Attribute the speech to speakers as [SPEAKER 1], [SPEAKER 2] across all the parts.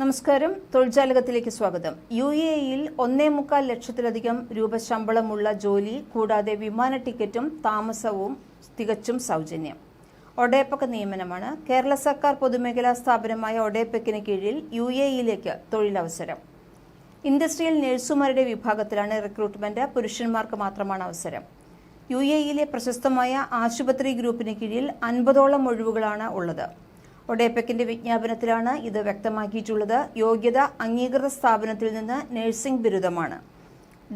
[SPEAKER 1] നമസ്കാരം. തൊഴിൽജാലകത്തിലേക്ക് സ്വാഗതം. U A ഇയിൽ ഒന്നേ മുക്കാൽ ലക്ഷത്തിലധികം രൂപ ശമ്പളമുള്ള ജോലി കൂടാതെ വിമാന ടിക്കറ്റും താമസവും തികച്ചും സൗജന്യം. ഒഡേപ്പക് നിയമനമാണ്. കേരള സർക്കാർ പൊതുമേഖലാ സ്ഥാപനമായ ഒഡേപ്പക്കിന് കീഴിൽ യു എ ഇയിലേക്ക് തൊഴിലവസരം. ഇൻഡസ്ട്രിയൽ നഴ്സുമാരുടെ വിഭാഗത്തിലാണ് റിക്രൂട്ട്മെന്റ്. പുരുഷന്മാർക്ക് മാത്രമാണ് അവസരം. യു എ ഇയിലെ പ്രശസ്തമായ ആശുപത്രി ഗ്രൂപ്പിന് കീഴിൽ അൻപതോളം ഒഴിവുകളാണ് ഉള്ളത്. ഒഡേപെക്കിന്റെ വിജ്ഞാപനത്തിലാണ് ഇത് വ്യക്തമാക്കിയിട്ടുള്ളത്. യോഗ്യത അംഗീകൃത സ്ഥാപനത്തിൽ നിന്ന് nursing ബിരുദമാണ്.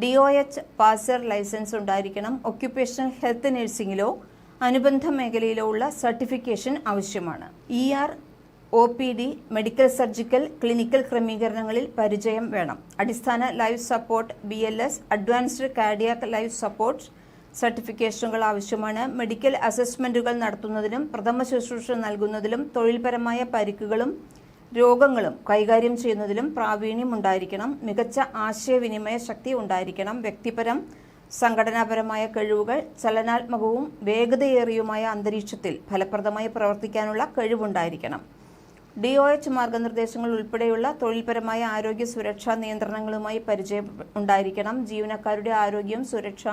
[SPEAKER 1] D O H pass or license ഉണ്ടായിരിക്കണം. ഒക്യുപ്പേഷണൽ ഹെൽത്ത് നഴ്സിംഗിലോ അനുബന്ധ മേഖലയിലോ ഉള്ള സർട്ടിഫിക്കേഷൻ ആവശ്യമാണ്. E R O P D medical surgical clinical ക്രമീകരണങ്ങളിൽ പരിചയം വേണം. അടിസ്ഥാന life support B L S advanced cardiac life support സർട്ടിഫിക്കേഷനുകൾ ആവശ്യമാണ്. മെഡിക്കൽ അസസ്മെന്റുകൾ നടത്തുന്നതിനും പ്രഥമ ശുശ്രൂഷ നൽകുന്നതിലും തൊഴിൽപരമായ പരിക്കുകളും രോഗങ്ങളും കൈകാര്യം ചെയ്യുന്നതിലും പ്രാവീണ്യം ഉണ്ടായിരിക്കണം. മികച്ച ആശയവിനിമയ ശക്തി ഉണ്ടായിരിക്കണം. വ്യക്തിപരം സംഘടനാപരമായ കഴിവുകൾ ചലനാത്മകവും വേഗതയേറിയുമായ അന്തരീക്ഷത്തിൽ ഫലപ്രദമായി പ്രവർത്തിക്കാനുള്ള കഴിവുണ്ടായിരിക്കണം. ഡി ഒ എച്ച് മാർഗനിർദ്ദേശങ്ങൾ ഉൾപ്പെടെയുള്ള തൊഴിൽപരമായ ആരോഗ്യ സുരക്ഷാ നിയന്ത്രണങ്ങളുമായി പരിചയം ഉണ്ടായിരിക്കണം. ജീവനക്കാരുടെ ആരോഗ്യം സുരക്ഷ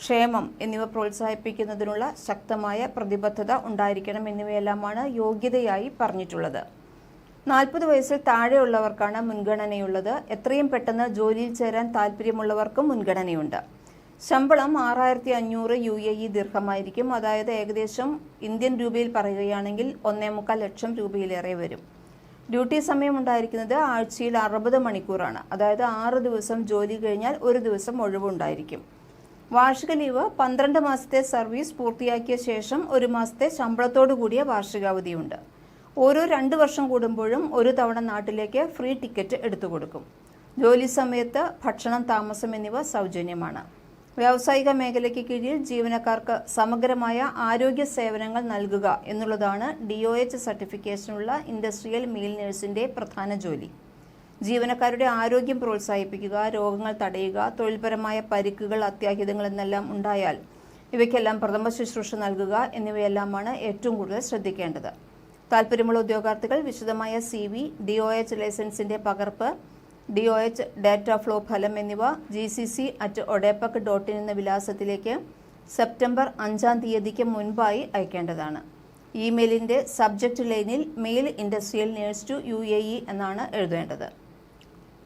[SPEAKER 1] ക്ഷേമം എന്നിവ പ്രോത്സാഹിപ്പിക്കുന്നതിനുള്ള ശക്തമായ പ്രതിബദ്ധത ഉണ്ടായിരിക്കണം എന്നിവയെല്ലാമാണ് യോഗ്യതയായി പറഞ്ഞിട്ടുള്ളത്. നാൽപ്പത് വയസ്സിൽ താഴെയുള്ളവർക്കാണ് മുൻഗണനയുള്ളത്. എത്രയും പെട്ടെന്ന് ജോലിയിൽ ചേരാൻ താല്പര്യമുള്ളവർക്കും മുൻഗണനയുണ്ട്. ശമ്പളം ആറായിരത്തി അഞ്ഞൂറ് യു എ ഇ ദീർഘമായിരിക്കും. അതായത് ഏകദേശം ഇന്ത്യൻ രൂപയിൽ പറയുകയാണെങ്കിൽ ഒന്നേ മുക്കാൽ ലക്ഷം രൂപയിലേറെ വരും. ഡ്യൂട്ടി സമയം ഉണ്ടായിരിക്കുന്നത് ആഴ്ചയിൽ അറുപത് മണിക്കൂറാണ്. അതായത് ആറ് ദിവസം ജോലി കഴിഞ്ഞാൽ ഒരു ദിവസം ഒഴിവുണ്ടായിരിക്കും. വാർഷിക ലീവ് പന്ത്രണ്ട് മാസത്തെ സർവീസ് പൂർത്തിയാക്കിയ ശേഷം ഒരു മാസത്തെ ശമ്പളത്തോടു കൂടിയ വാർഷികാവധിയുണ്ട്. ഓരോ രണ്ട് വർഷം കൂടുമ്പോഴും ഒരു തവണ നാട്ടിലേക്ക് ഫ്രീ ടിക്കറ്റ് എടുത്തു കൊടുക്കും ജോലി സമയത്ത് ഭക്ഷണം താമസം എന്നിവ സൗജന്യമാണ്. വ്യാവസായിക മേഖലയ്ക്ക് കീഴിൽ ജീവനക്കാർക്ക് സമഗ്രമായ ആരോഗ്യ സേവനങ്ങൾ നൽകുക എന്നുള്ളതാണ് ഡി ഒ എച്ച് സർട്ടിഫിക്കേഷനുള്ള ഇൻഡസ്ട്രിയൽ മീൽ നഴ്സിന്റെ പ്രധാന ജോലി. ജീവനക്കാരുടെ ആരോഗ്യം പ്രോത്സാഹിപ്പിക്കുക രോഗങ്ങൾ തടയുക തൊഴിൽപരമായ പരിക്കുകൾ അത്യാഹിതങ്ങൾ എന്നെല്ലാം ഉണ്ടായാൽ ഇവയ്ക്കെല്ലാം പ്രഥമ ശുശ്രൂഷ നൽകുക എന്നിവയെല്ലാമാണ് ഏറ്റവും കൂടുതൽ ശ്രദ്ധിക്കേണ്ടത്. താല്പര്യമുള്ള ഉദ്യോഗാർത്ഥികൾ വിശദമായ C V D O H ലൈസൻസിന്റെ പകർപ്പ് D O H data flow ഫലം എന്നിവ G C C at ODEPC dot in എന്ന വിലാസത്തിലേക്ക് സെപ്റ്റംബർ അഞ്ചാം തീയതിക്ക് മുൻപായി അയക്കേണ്ടതാണ്. ഇമെയിലിന്റെ സബ്ജക്റ്റ് ലൈനിൽ male industrial nurse to U A E എന്നാണ് എഴുതേണ്ടത്.